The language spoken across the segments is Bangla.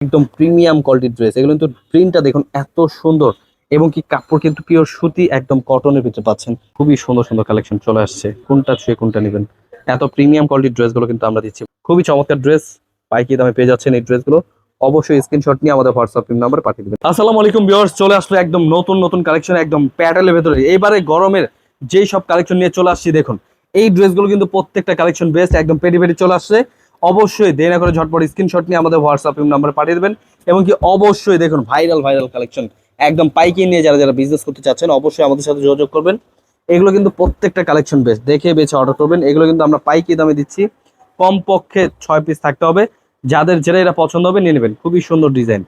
একদম প্রিমিয়াম কোয়ালিটির ড্রেস এগুলো কিন্তু প্রিন্টটা দেখুন এত সুন্দর এবং কি কাপড় কিন্তু পিওর সুতি, একদম কটনের ভিতরে পাচ্ছেন। খুবই সুন্দর সুন্দর কালেকশন চলে আসছে। কোনটা ছুঁয়ে কোনটা নেবেন। এত প্রিমিয়াম কোয়ালিটির ড্রেসগুলো কিন্তু আমরা দিচ্ছি। খুবই চমৎকার ড্রেস পাইকি দামে পেয়ে যাচ্ছেন এই ড্রেসগুলো অবশ্যই স্ক্রিনশট নিয়ে আমাদের হোয়াটসঅ্যাপ নাম্বার পাঠিয়ে দেবেন। আসসালামু আলাইকুম ভিউয়ার্স চলে আসলো একদম নতুন নতুন কালেকশন একদম প্যাটেলের ভেতরে। এবারে গরমের যেই সব কালেকশন নিয়ে চলে আসছি, দেখুন। এই ড্রেসগুলো কিন্তু প্রত্যেকটা কালেকশন বেস্ট একদম পেটি পেটি চলে আসছে। অবশ্যই দেরি না করে ঝটপট স্ক্রিনশট নিয়ে আমাদের হোয়াটসঅ্যাপ নাম্বার পাঠিয়ে দেবেন এবং কি অবশ্যই দেখুন ভাইরাল ভাইরাল কালেকশন একদম পাইকি নিয়ে যারা যারা বিজনেস করতে চাচ্ছেন, অবশ্যই আমাদের সাথে যোগাযোগ করবেন। এগুলো কিন্তু প্রত্যেকটা কালেকশন বেশ, দেখে বেছে অর্ডার করবেন। এগুলো কিন্তু আমরা পাইকি দামে দিচ্ছি। কমপক্ষে ছয় পিস থাকতে হবে। যাদের যেটা এটা পছন্দ হবে নিয়ে নেবেন। খুবই সুন্দর ডিজাইন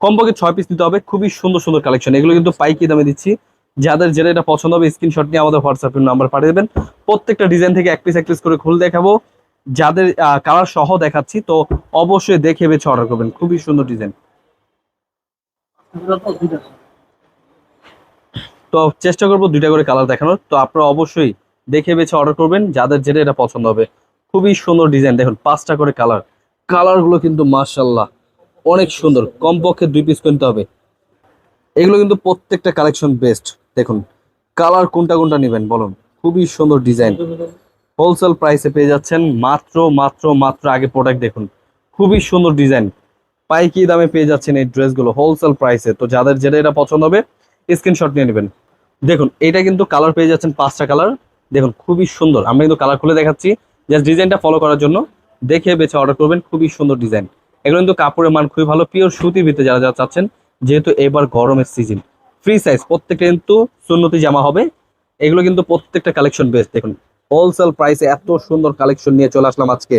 কমপক্ষে ছয় পিস নিতে হবে। খুবই সুন্দর সুন্দর কালেকশন এগুলো কিন্তু পাইকি দামে দিচ্ছি। যাদের যেটা এটা পছন্দ হবে স্ক্রিনশট নিয়ে আমাদের হোয়াটসঅ্যাপ নাম্বার পাঠিয়ে দেবেন। প্রত্যেকটা ডিজাইন থেকে এক পিস এক পিস করে খুলে দেখাবো। যাদের কালার সহ দেখাচ্ছি, তো অবশ্যই দেখে বেছে অর্ডার করবেন। খুবই সুন্দর ডিজাইন তো চেষ্টা করব দুইটা করে কালার দেখানোর। তো আপনারা অবশ্যই দেখে বেছে অর্ডার করবেন, যাদের যেটা এটা পছন্দ হবে। খুবই সুন্দর ডিজাইন দেখুন, পাঁচটা করে কালার। কালারগুলো কিন্তু মার্শাল্লাহ অনেক সুন্দর। কমপক্ষে দুই পিস কিনতে হবে। এগুলো কিন্তু প্রত্যেকটা কালেকশন বেস্ট দেখুন, কালার কোনটা কোনটা নেবেন, বলুন। খুবই সুন্দর ডিজাইন হোলসেল প্রাইসে পেয়ে যাচ্ছেন মাত্র মাত্র মাত্র আগে প্রোডাক্ট দেখুন। খুবই সুন্দর ডিজাইন পাইকি দামে পেয়ে যাচ্ছেন এই ড্রেসগুলো হোলসেল প্রাইসে তো যাদের যেটা এটা পছন্দ হবে স্ক্রিনশট নিয়ে নেবেন। দেখুন, এটা কিন্তু কালার পেয়ে যাচ্ছেন পাঁচটা কালার দেখুন, খুবই সুন্দর। আমরা কিন্তু কালার খুলে দেখাচ্ছি। জাস্ট ডিজাইনটা ফলো করার জন্য দেখে বেছে অর্ডার করবেন। খুবই সুন্দর ডিজাইন এগুলো কিন্তু কাপড়ের মান খুবই ভালো। পিওর সুতির ভিতরে যারা যারা চাচ্ছেন, যেহেতু এবার গরমের সিজন ফ্রি সাইজ প্রত্যেকটা কিন্তু সুন্নতি জামা হবে। এগুলো কিন্তু প্রত্যেকটা কালেকশন বেস্ট দেখুন। হোলসেল প্রাইসে এত সুন্দর কালেকশন নিয়ে চলে আসলাম আজকে।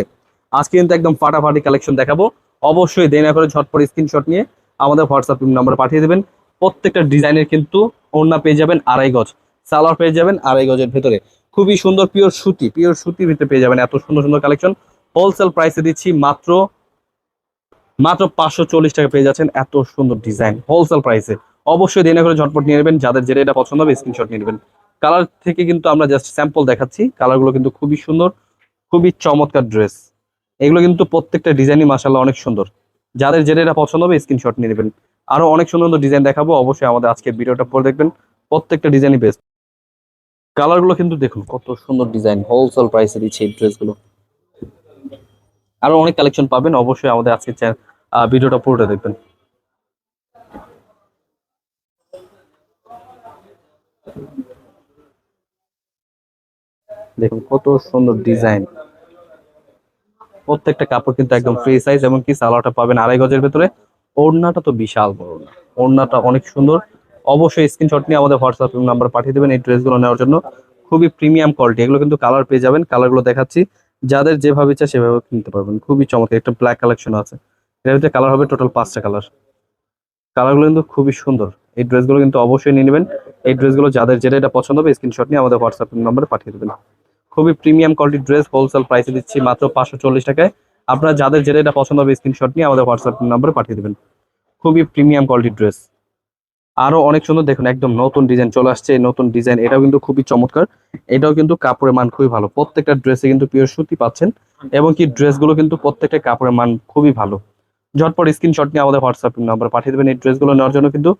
আজকে কিন্তু একদম ফাটাফাটি কালেকশন দেখাবো। অবশ্যই দেরি না করে ঝটপট স্ক্রিনশট নিয়ে আমাদের হোয়াটসঅ্যাপ নাম্বার পাঠিয়ে দেবেন। প্রত্যেকটা ডিজাইনের কিন্তু ওড়না পেয়ে যাবেন আড়াই গজ। সালোয়ার পেয়ে যাবেন আড়াই গজের ভেতরে। খুবই সুন্দর পিওর সুতি পিওর সুতির ভিতরে পেয়ে যাবেন এত সুন্দর সুন্দর কালেকশন হোলসেল প্রাইসে দিচ্ছি মাত্র মাত্র পাঁচশো চল্লিশ টাকা পেয়ে যাচ্ছেন এত সুন্দর ডিজাইন হোলসেল প্রাইসে অবশ্যই দেরি না করে ঝটপট নিয়ে নেবেন। যাদের যেটা এটা পছন্দ হবে স্ক্রিনশট নিয়ে নেবেন। কালার থেকে কিন্তু আমরা জাস্ট স্যাম্পল দেখাচ্ছি। কালারগুলো কিন্তু খুবই সুন্দর, খুবই চমৎকার ড্রেস এগুলো কিন্তু প্রত্যেকটা ডিজাইনই মাসাল্লাহ অনেক সুন্দর। যাদের যেটা পছন্দ হবে স্ক্রিনশট নিয়ে নেবেন। আরও অনেক সুন্দর সুন্দর ডিজাইন দেখাবো। অবশ্যই আমাদের আজকে ভিডিওটা পরে দেখবেন। প্রত্যেকটা ডিজাইনই বেস্ট কালারগুলো কিন্তু দেখুন, কত সুন্দর ডিজাইন হোলসেল প্রাইসে দিচ্ছে এই ড্রেসগুলো আরও অনেক কালেকশন পাবেন। অবশ্যই আমাদের আজকে ভিডিওটা পুরোটা দেখবেন। দেখুন, কত সুন্দর ডিজাইন প্রত্যেকটা কাপড় কিন্তু একদম ফ্রি সাইজ এবং কি সালোয়ারটা পাবেন আড়াই গজের ভেতরে। ওড়নাটা তো বিশাল বড় ওড়নাটা অনেক সুন্দর। অবশ্যই স্ক্রিনশট নিয়ে আমাদের হোয়াটসঅ্যাপ নাম্বার পাঠিয়ে দেবেন এই ড্রেসগুলো নেওয়ার জন্য। খুবই প্রিমিয়াম কোয়ালিটি এগুলো কিন্তু কালার পেয়ে যাবেন। কালারগুলো দেখাচ্ছি। যাদের যেভাবে ইচ্ছা সেভাবে কিনতে পারবেন। খুবই চমৎকার। একটা ব্ল্যাক কালেকশন আছে। এর ভিতরে কালার হবে টোটাল পাঁচটা কালার কালারগুলো কিন্তু খুবই সুন্দর। এই ড্রেসগুলো কিন্তু অবশ্যই নিয়ে নেবেন। এই ড্রেসগুলো যাদের যেটা এটা পছন্দ হবে স্ক্রিনশট নিয়ে আমাদের হোয়াটসঅ্যাপ নাম্বারে পাঠিয়ে দেবেন। খুবই প্রিমিয়াম কোয়ালিটির ড্রেস হোলসেল প্রাইসে দিচ্ছি মাত্র পাঁচশো চল্লিশ টাকায়। আপনারা যাদের যেটা এটা পছন্দ হবে স্ক্রিনশট নিয়ে আমাদের হোয়াটসঅ্যাপ নাম্বারে পাঠিয়ে দেবেন। খুবই প্রিমিয়াম কোয়ালিটির ড্রেস আরও অনেক সুন্দর, দেখুন, একদম নতুন ডিজাইন চলে আসছে নতুন ডিজাইন এটাও কিন্তু খুবই চমৎকার। এটাও কিন্তু কাপড়ের মান খুবই ভালো। প্রত্যেকটা ড্রেসে কিন্তু পিওর সুতি পাচ্ছেন, এবং কি ড্রেসগুলো কিন্তু প্রত্যেকটা কাপড়ের মান খুবই ভালো। ঝটপট স্ক্রিনশট নিয়ে আমাদের হোয়াটসঅ্যাপ নাম্বার পাঠিয়ে দেবেন। এই ড্রেসগুলো নেওয়ার জন্য কিন্তু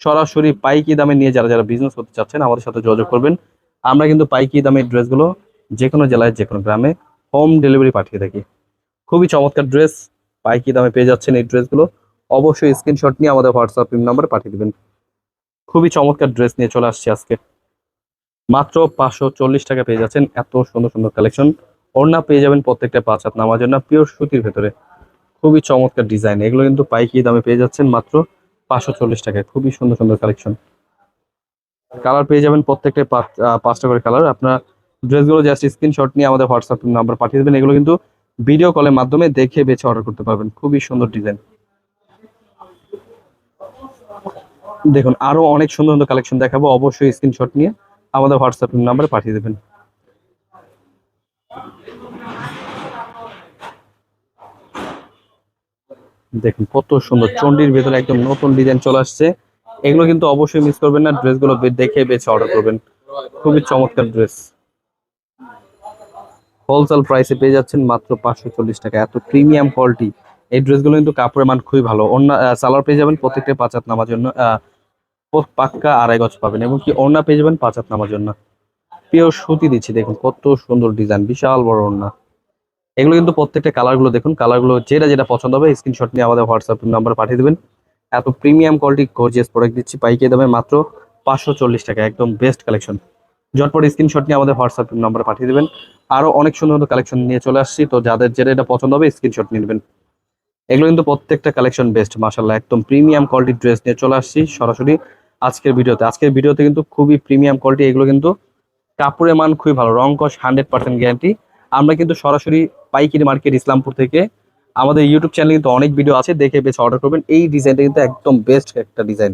সরাসরি পাইকি দামে নিয়ে যারা যারা বিজনেস করতে চাচ্ছেন, আমাদের সাথে যোগাযোগ করবেন। আমরা কিন্তু পাইকি দামে ড্রেসগুলো যে কোনো জেলায় যে কোনো গ্রামে হোম ডেলিভারি পাঠিয়ে থাকি। খুবই চমৎকার ড্রেস পাইকি দামে পেয়ে যাচ্ছেন এই ড্রেসগুলো অবশ্যই স্ক্রিনশট নিয়ে আমাদের হোয়াটসঅ্যাপ নাম্বারে পাঠিয়ে দেবেন। খুবই চমৎকার ড্রেস নিয়ে চলে আসছি আজকে। মাত্র পাঁচশো চল্লিশ টাকা পেয়ে যাচ্ছেন। এত সুন্দর সুন্দর কালেকশন ওড়না পেয়ে যাবেন প্রত্যেকটা পাঁচ হাত নামার জন্য পিওর সুতির ভেতরে। খুবই চমৎকার ডিজাইন এগুলো কিন্তু পাইকি দামে পেয়ে যাচ্ছেন মাত্র পাঁচশো চল্লিশ টাকায়। খুবই সুন্দর সুন্দর কালেকশন কালার পেয়ে যাবেন প্রত্যেকটা পাঁচটা করে কালার আপনার ড্রেসগুলো জাস্ট স্ক্রিনশট নিয়ে আমাদের হোয়াটসঅ্যাপ নাম্বার পাঠিয়ে দেবেন। এগুলো কিন্তু ভিডিও কলের মাধ্যমে দেখে বেছে অর্ডার করতে পারবেন। খুবই সুন্দর ডিজাইন দেখুন, আরও অনেক সুন্দর সুন্দর কালেকশন দেখাবো। অবশ্যই স্ক্রিনশট নিয়ে আমাদের হোয়াটসঅ্যাপ নাম্বারে পাঠিয়ে দেবেন। দেখুন, কত সুন্দর চন্ডির ভেতরে একদম নতুন ডিজাইন চলে আসছে। এগুলো কিন্তু অবশ্যই মিস করবেন না। ড্রেসগুলো দেখে বেছে অর্ডার করবেন। খুবই চমৎকার ড্রেস হোলসেল প্রাইসে পেয়ে যাচ্ছেন মাত্র পাঁচশো চল্লিশ টাকা। এত প্রিমিয়াম কোয়ালিটি এই ড্রেসগুলো কিন্তু কাপড়ের মান খুবই ভালো। অন্য সালোয়ার পেয়ে যাবেন প্রত্যেকটা পাঁচ হাত নামার জন্য পাক্কা আড়াই গজ পাবেন এবং কি ওড়না পেয়ে যাবেন পাঁচ হাত নামার জন্য। পিওর সুতি দিচ্ছি, দেখুন কত সুন্দর ডিজাইন বিশাল বড় ওড়না। এগুলো কিন্তু প্রত্যেকটা কালারগুলো দেখুন কালারগুলো যেটা যেটা পছন্দ হবে স্ক্রিনশট নিয়ে আমাদের হোয়াটসঅ্যাপ নাম্বার পাঠিয়ে দেবেন। এত প্রিমিয়াম কোয়ালিটি গর্জিয়াস প্রোডাক্ট দিচ্ছি পাইকে দামে মাত্র পাঁচশো চল্লিশ টাকা, একদম বেস্ট কালেকশন ঝটপট স্ক্রিনশট নিয়ে আমাদের হোয়াটসঅ্যাপ নাম্বারে পাঠিয়ে দেবেন। আরও অনেক সুন্দর সুন্দর কালেকশন নিয়ে চলে আসছি। তো যাদের যেটা এটা পছন্দ হবে স্ক্রিনশট নিয়ে নেবেন। এগুলো কিন্তু প্রত্যেকটা কালেকশন বেস্ট মাসাল্লাহ একদম প্রিমিয়াম কোয়ালিটির ড্রেস নিয়ে চলে আসছি সরাসরি আজকের ভিডিওতে। আজকের ভিডিওতে কিন্তু খুবই প্রিমিয়াম কোয়ালিটি এগুলো কিন্তু কাপড়ের মান খুবই ভালো, রং কস হান্ড্রেড পার্সেন্ট গ্যারান্টি আমরা কিন্তু সরাসরি পাইকারি মার্কেট ইসলামপুর থেকে আমাদের ইউটিউব চ্যানেলে কিন্তু অনেক ভিডিও আছে, দেখে বেছে অর্ডার করবেন। এই ডিজাইনটা কিন্তু একদম বেস্ট একটা ডিজাইন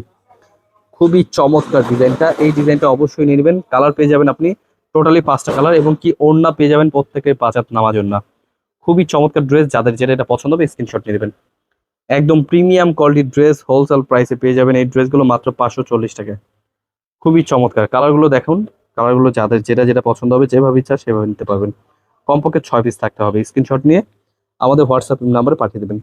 খুবই চমৎকার ডিজাইনটা। এই ডিজাইনটা অবশ্যই নেবেন। কালার পেয়ে যাবেন আপনি টোটালি পাঁচটা কালার এবং কি ওড়না পেয়ে যাবেন প্রত্যেকের পাঁচ হাত নামার জন্য খুবই চমৎকার ড্রেস যাদের যেটা এটা পছন্দ হবে স্ক্রিনশট নিয়ে নেবেন। একদম প্রিমিয়াম কোয়ালিটির ড্রেস হোলসেল প্রাইসে পেয়ে যাবেন। এই ড্রেসগুলো মাত্র পাঁচশো চল্লিশ টাকা। খুবই চমৎকার। কালারগুলো দেখুন। কালারগুলো যাদের যেটা যেটা পছন্দ হবে, যেভাবে ইচ্ছা সেভাবে নিতে পারবেন। কমপক্ষে ছয় পিস থাকতে হবে। স্ক্রিনশট নিয়ে আমাদের হোয়াটসঅ্যাপ নাম্বারে পাঠিয়ে দেবেন।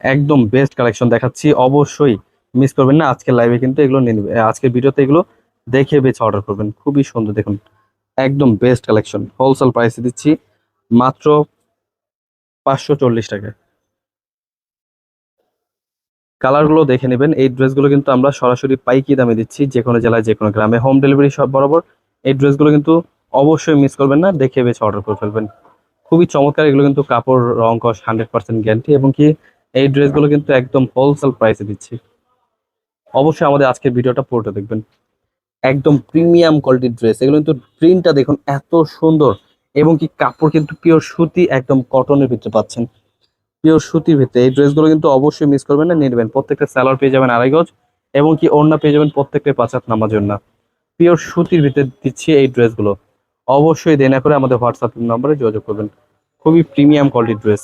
একদম বেস্ট কালেকশন দেখাচ্ছি। অবশ্যই মিস করবেন না। আজকের লাইভে কিন্তু এগুলো নিয়ে নেবে। আজকের ভিডিওতে এগুলো দেখে বেছে অর্ডার করবেন। খুবই সুন্দর দেখুন। একদম বেস্ট কালেকশন হোলসেল প্রাইসে দিচ্ছি মাত্র পাঁচশো চল্লিশ টাকা। কালারগুলো দেখে নেবেন। এই ড্রেসগুলো কিন্তু আমরা সরাসরি পাইকি দামে দিচ্ছি। যে কোনো জেলায় যে কোনো গ্রামে। হোম ডেলিভারি সব বরাবর এই ড্রেসগুলো কিন্তু অবশ্যই মিস করবেন না। দেখে বেছে অর্ডার করে ফেলবেন। খুবই চমৎকার। এগুলো কিন্তু কাপড়, রং কস হান্ড্রেড পার্সেন্ট গ্যারান্টি এবং কি এই ড্রেসগুলো কিন্তু একদম হোলসেল প্রাইসে দিচ্ছি। অবশ্যই আমাদের আজকের ভিডিওটা পুরোটা দেখবেন। একদম প্রিমিয়াম কোয়ালিটির ড্রেস এগুলো কিন্তু প্রিন্টটা দেখুন এত সুন্দর এবং কি কাপড় কিন্তু পিওর সুতি, একদম কটনের ভিতরে পাচ্ছেন। পিওর সুতির ভিতরে এই ড্রেসগুলো কিন্তু অবশ্যই মিস করবেন না, নিয়ে নেবেন। প্রত্যেকটা স্যালোয়ার পেয়ে যাবেন আড়াই গজ এবং কি ওড়না পেয়ে যাবেন প্রত্যেকটা পাঁচাত নামার জন্য পিওর সুতির ভিতরে দিচ্ছি এই ড্রেসগুলো অবশ্যই দেনা করে আমাদের হোয়াটসঅ্যাপ নাম্বারে যোগাযোগ করবেন। খুবই প্রিমিয়াম কোয়ালিটির ড্রেস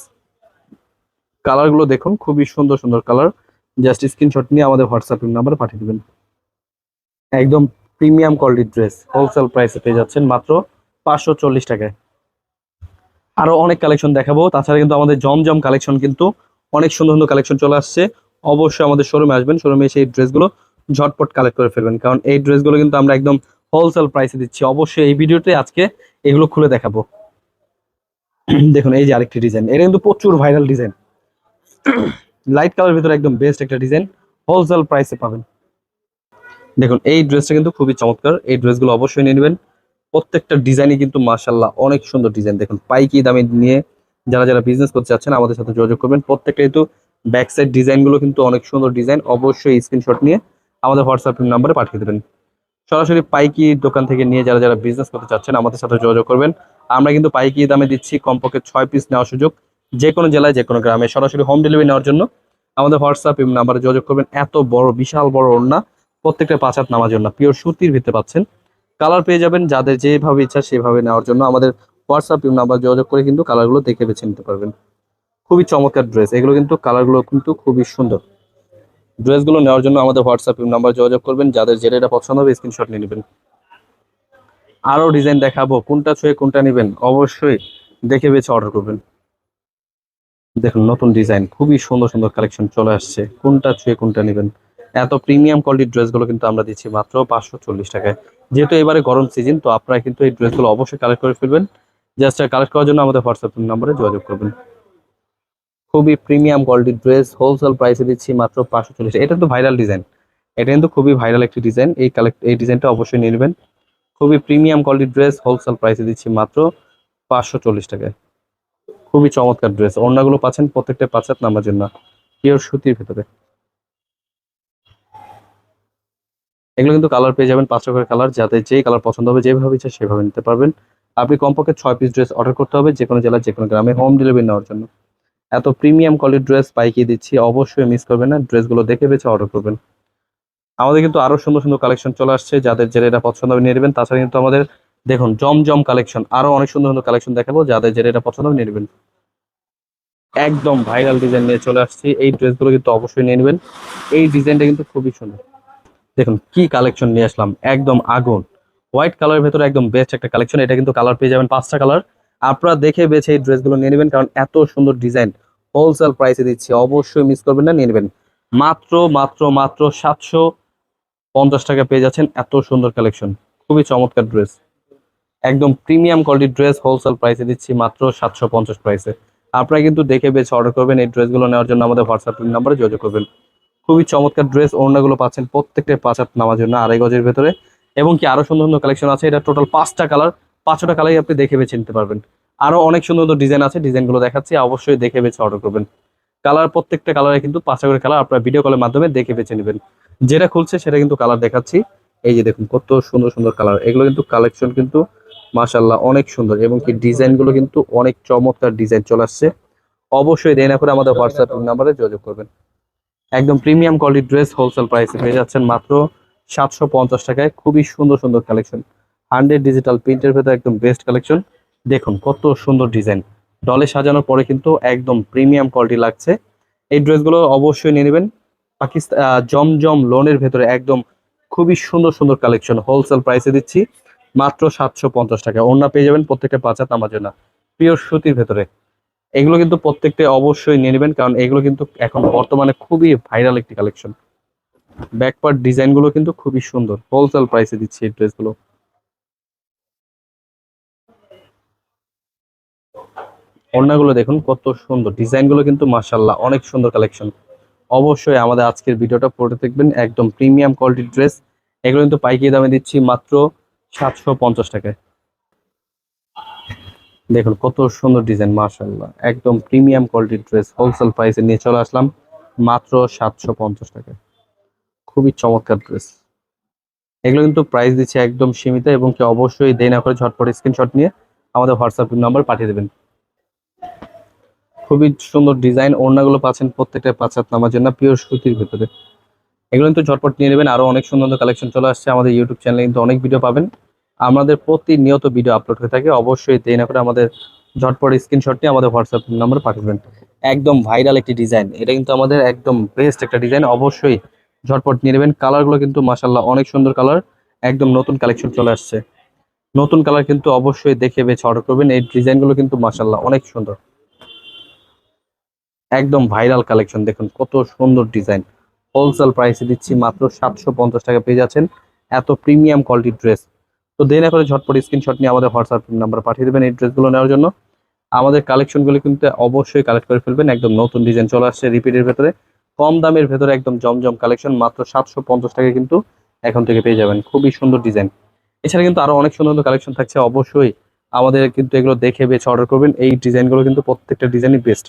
কালারগুলো দেখুন, খুবই সুন্দর সুন্দর কালার জাস্ট স্ক্রিনশট নিয়ে আমাদের হোয়াটসঅ্যাপ নাম্বারে পাঠিয়ে দেবেন। একদম প্রিমিয়াম কোয়ালিটির ড্রেস হোলসেল প্রাইসে পেয়ে যাচ্ছেন মাত্র পাঁচশো চল্লিশ টাকায়। আরও অনেক কালেকশন দেখাবো, তাছাড়া কিন্তু আমাদের জমজম কালেকশন কিন্তু অনেক সুন্দর সুন্দর কালেকশন চলে আসছে। অবশ্যই আমাদের শোরুমে আসবেন শোরুমে এসে এই ড্রেসগুলো ঝটপট কালেক্ট করে ফেলবেন, কারণ এই ড্রেসগুলো কিন্তু আমরা একদম হোলসেল প্রাইসে দিচ্ছি। অবশ্যই এই ভিডিওতে আজকে এগুলো খুলে দেখাবো। দেখুন, এই যে আরেকটি ডিজাইন এটা কিন্তু প্রচুর ভাইরাল ডিজাইন লাইট কালার ভিতরে একদম বেস্ট একটা ডিজাইন হোলসেল প্রাইসে পাবেন। দেখুন, এই ড্রেসটা কিন্তু খুবই চমৎকার। এই ড্রেসগুলো অবশ্যই নিয়ে নেবেন। প্রত্যেকটা ডিজাইনই কিন্তু মার্শাল্লাহ অনেক সুন্দর ডিজাইন দেখুন, পাইকি দামে নিয়ে যারা যারা বিজনেস করতে চাচ্ছেন, আমাদের সাথে যোগাযোগ করবেন। প্রত্যেকটা কিন্তু ব্যাক সাইড ডিজাইনগুলো কিন্তু অনেক সুন্দর ডিজাইন অবশ্যই স্ক্রিনশট নিয়ে আমাদের হোয়াটসঅ্যাপ নাম্বারে পাঠিয়ে দেবেন। সরাসরি পাইকি দোকান থেকে নিয়ে যারা যারা বিজনেস করতে চাচ্ছেন, আমাদের সাথে যোগাযোগ করবেন। আমরা কিন্তু পাইকি দামে দিচ্ছি কমপক্ষে ছয় পিস নেওয়ার সুযোগ। যে কোনো জেলায় যে কোনো গ্রামে সরাসরি হোম ডেলিভারি নেওয়ার জন্য আমাদের হোয়াটসঅ্যাপ নাম্বারে যোগাযোগ করবেন। এত বড়, বিশাল বড় ওড়না, প্রত্যেকটা পাঁচ হাত নামার জন্য। পিওর সুতির ভিতরে পাচ্ছেন। কালার পেয়ে যাবেন যাদের যেভাবে ইচ্ছা সেভাবে নেওয়ার জন্য। আমাদের হোয়াটসঅ্যাপ নাম্বার যোগাযোগ করে কিন্তু কালারগুলো দেখে বেছে নিতে পারবেন। খুবই চমৎকার ড্রেস এগুলো কিন্তু কালারগুলো কিন্তু খুবই সুন্দর। ড্রেসগুলো নেওয়ার জন্য আমাদের হোয়াটসঅ্যাপ নাম্বার যোগাযোগ করবেন। যাদের যেটা এটা পছন্দ হবে স্ক্রিনশট নিয়ে নেবেন। আরও ডিজাইন দেখাবো। কোনটা ছুঁয়ে কোনটা নেবেন? অবশ্যই দেখে বেছে অর্ডার করবেন। দেখুন, নতুন ডিজাইন, খুবই সুন্দর সুন্দর কালেকশন চলে আসছে। কোনটা ছুঁয়ে, কোনটা নেবেন? এত প্রিমিয়াম কোয়ালিটির ড্রেসগুলো কিন্তু আমরা দিচ্ছি মাত্র পাঁচশো চল্লিশ টাকায়। যেহেতু এবারে গরম সিজন তো আপনারা কিন্তু এই ড্রেসগুলো অবশ্যই কালেক্ট করে ফেলবেন। জাস্ট কালেক্ট করার জন্য আমাদের হোয়াটসঅ্যাপ নম্বরে যোগাযোগ করবেন। খুবই প্রিমিয়াম কোয়ালিটির ড্রেস হোলসেল প্রাইসে দিচ্ছি মাত্র পাঁচশো চল্লিশ। এটা তো ভাইরাল ডিজাইন এটা কিন্তু খুবই ভাইরাল একটি ডিজাইন এই কালেক্ট এই ডিজাইনটা অবশ্যই নিয়ে নেবেন। খুবই প্রিমিয়াম কোয়ালিটির ড্রেস হোলসেল প্রাইসে দিচ্ছি মাত্র পাঁচশো চল্লিশ টাকায়। খুবই চমৎকার ড্রেস। অন্যগুলো পাচ্ছেন প্রত্যেকটা পাঁচাত নামার জন্য পিওর সুতির ভেতরে। এগুলো কিন্তু কালার পেয়ে যাবেন পাঁচশো করে কালার। যাতে যেই কালার পছন্দ হবে, যেভাবে ইচ্ছা সেভাবে নিতে পারবেন। আপনি কমপক্ষে ছয় পিস ড্রেস অর্ডার করতে হবে যে কোনো জেলার যে কোনো গ্রামে হোম ডেলিভারি নেওয়ার জন্য। এত প্রিমিয়াম কোয়ালিটির ড্রেস পাইকি দিচ্ছি, অবশ্যই মিস করবেন না। ড্রেসগুলো দেখে বেছে অর্ডার করবেন। আমাদের কিন্তু আরও সুন্দর সুন্দর কালেকশন চলে আসছে। যাদের যেটা এটা পছন্দ হবে নিয়ে নেবেন। তাছাড়া কিন্তু আমাদের দেখুন, জমজম কালেকশন আরও অনেক সুন্দর সুন্দর কালেকশন দেখাবো, যাদের যেটা এটা পছন্দ নিয়ে নেবেন। একদম ভাইরাল ডিজাইন নিয়ে চলে আসছি, এই ড্রেসগুলো কিন্তু অবশ্যই নিয়ে নেবেন। এই ডিজাইনটা কিন্তু খুবই সুন্দর। দেখুন, কি কালেকশন নিয়ে আসলাম, একদম আগুন। হোয়াইট কালারের ভেতরে একদম বেস্ট একটা কালেকশন এটা কিন্তু কালার পেয়ে যাবেন পাঁচটা কালার আপনারা দেখে বেছে এই ড্রেসগুলো নিয়ে নেবেন, কারণ এত সুন্দর ডিজাইন হোলসেল প্রাইসে দিচ্ছি, অবশ্যই মিস করবেন না, নিয়ে নেবেন। মাত্র মাত্র মাত্র সাতশো পঞ্চাশ টাকা পেয়ে যাচ্ছেন এত সুন্দর কালেকশন খুবই চমৎকার ড্রেস একদম প্রিমিয়াম কোয়ালিটির ড্রেস হোলসেল প্রাইসে দিচ্ছি মাত্র সাতশো পঞ্চাশ প্রাইসে আপনারা কিন্তু দেখে বেছে অর্ডার করবেন এই ড্রেসগুলো নেওয়ার জন্য আমাদের হোয়াটসঅ্যাপ নাম্বারে যোগাযোগ করবেন। খুবই চমৎকার ড্রেস ওড়নাগুলো পাচ্ছেন প্রত্যেকটা পাঁচ হাত নামার জন্য আড়াই গজের ভেতরে। এবং কি আরও সুন্দর সুন্দর কালেকশন আছে, এটা টোটাল পাঁচটা কালার পাঁচটা কালারই আপনি দেখে বেছে নিতে পারবেন। আরও অনেক সুন্দর সুন্দর ডিজাইন আছে ডিজাইনগুলো দেখাচ্ছি, অবশ্যই দেখে বেছে অর্ডার করবেন। কালার প্রত্যেকটা কালারে কিন্তু পাঁচটা করে কালার আপনারা ভিডিও কলের মাধ্যমে দেখে বেছে নেবেন। যেটা খুলছে সেটা কিন্তু কালার দেখাচ্ছি। এই যে দেখুন কত সুন্দর সুন্দর কালার এগুলো কিন্তু কালেকশন কিন্তু মাশাল্লাহ অনেক সুন্দর। এবং কি ডিজাইনগুলো কিন্তু অনেক চমৎকার ডিজাইন চলে আসছে। অবশ্যই দেরি না করে আমাদের হোয়াটসঅ্যাপ নাম্বারে যোগাযোগ করবেন। একদম প্রিমিয়াম কোয়ালিটির ড্রেস হোলসেল প্রাইসে পেয়ে যাচ্ছেন মাত্র সাতশো পঞ্চাশ টাকায়। খুবই সুন্দর সুন্দর কালেকশন হান্ড্রেড ডিজিটাল প্রিন্টের ভেতরে একদম বেস্ট কালেকশন দেখুন কত সুন্দর ডিজাইন ডলে সাজানোর পরে কিন্তু একদম প্রিমিয়াম কোয়ালিটি লাগছে। এই ড্রেসগুলো অবশ্যই নিয়ে নেবেন। পাকিস্তান জমজম লোনের ভেতরে একদম খুবই সুন্দর সুন্দর কালেকশন হোলসেল প্রাইসে দিচ্ছি। মাত্র সাতশো পঞ্চাশ টাকা। ওড়না পেয়ে যাবেন প্রত্যেকটা পাঁচা তামার জন্য। পিওর সুতির ভেতরে। এগুলো কিন্তু প্রত্যেকটা অবশ্যই নিয়ে নেবেন, কারণ এগুলো কিন্তু এখন বর্তমানে খুবই ভাইরাল একটি কালেকশন ব্যাকপার্ট ডিজাইনগুলো কিন্তু খুবই সুন্দর। হোলসেল প্রাইসে দিচ্ছি এই ড্রেসগুলো ওড়নাগুলো দেখুন, কত সুন্দর। ডিজাইনগুলো কিন্তু মাশাল্লাহ অনেক সুন্দর কালেকশন অবশ্যই আমাদের আজকের ভিডিওটা পড়ে দেখবেন। একদম প্রিমিয়াম কোয়ালিটির ড্রেস এগুলো কিন্তু পাইকারি দামে দিচ্ছি মাত্র সাতশো পঞ্চাশ টাকায়। দেখুন, কত সুন্দর ডিজাইন মাশাল্লাহ একদম প্রিমিয়াম কোয়ালিটির ড্রেস হোলসেল প্রাইসে নিয়ে চলে আসলাম, মাত্র সাতশো পঞ্চাশ টাকায়। খুবই চমৎকার ড্রেস। এগুলো কিন্তু প্রাইস দিচ্ছে একদম সীমিত এবং কি অবশ্যই দেরি না করে ঝটপট স্ক্রিনশট নিয়ে আমাদের হোয়াটসঅ্যাপ নাম্বার পাঠিয়ে দেবেন। খুবই সুন্দর ডিজাইন, ওড়নাগুলো পাচ্ছেন প্রত্যেকটা পাঁচ হাত নামার জন্য পিওর সুতির ভেতরে। এগুলো কিন্তু ঝটপট নিয়ে নেবেন, আরও অনেক সুন্দর কালেকশন চলে আসছে আমাদের ইউটিউব চ্যানেলে কিন্তু অনেক ভিডিও পাবেন। আমাদের প্রতিনিয়ত ভিডিও আপলোড হয়ে থাকে, অবশ্যই দেরি না করে আমাদের ঝটপট স্ক্রিনশট নিয়ে আমাদের হোয়াটসঅ্যাপ নাম্বার পাঠাবেন একদম ভাইরাল একটি ডিজাইন এটা কিন্তু আমাদের একদম বেস্ট একটা ডিজাইন অবশ্যই ঝটপট নিয়ে নেবেন। কালারগুলো কিন্তু মাসাল্লাহ অনেক সুন্দর কালার একদম নতুন কালেকশন চলে আসছে। নতুন কালার কিন্তু অবশ্যই দেখে বেছে অর্ডার করবেন, এই ডিজাইনগুলো কিন্তু মাসাল্লাহ অনেক সুন্দর। একদম ভাইরাল কালেকশন দেখুন কত সুন্দর ডিজাইন হোলসেল প্রাইসে দিচ্ছি মাত্র সাতশো পঞ্চাশ টাকা পেয়ে যাচ্ছেন। এত প্রিমিয়াম কোয়ালিটির ড্রেস তো দেরি না করে ঝটপট স্ক্রিনশট নিয়ে আমাদের হোয়াটসঅ্যাপ নাম্বার পাঠিয়ে দেবেন এই ড্রেসগুলো নেওয়ার জন্য। আমাদের কালেকশনগুলো কিন্তু অবশ্যই কালেক্ট করে ফেলবেন, একদম নতুন ডিজাইন চলে আসছে রিপিটের ভেতরে। কম দামের ভেতরে একদম জমজম কালেকশন মাত্র সাতশো পঞ্চাশ টাকা কিন্তু এখন থেকে পেয়ে যাবেন। খুবই সুন্দর ডিজাইন এছাড়া কিন্তু আরও অনেক সুন্দর সুন্দর কালেকশন থাকছে। অবশ্যই আমাদের কিন্তু এগুলো দেখে বেছে অর্ডার করবেন। এই ডিজাইনগুলো কিন্তু প্রত্যেকটা ডিজাইনই বেস্ট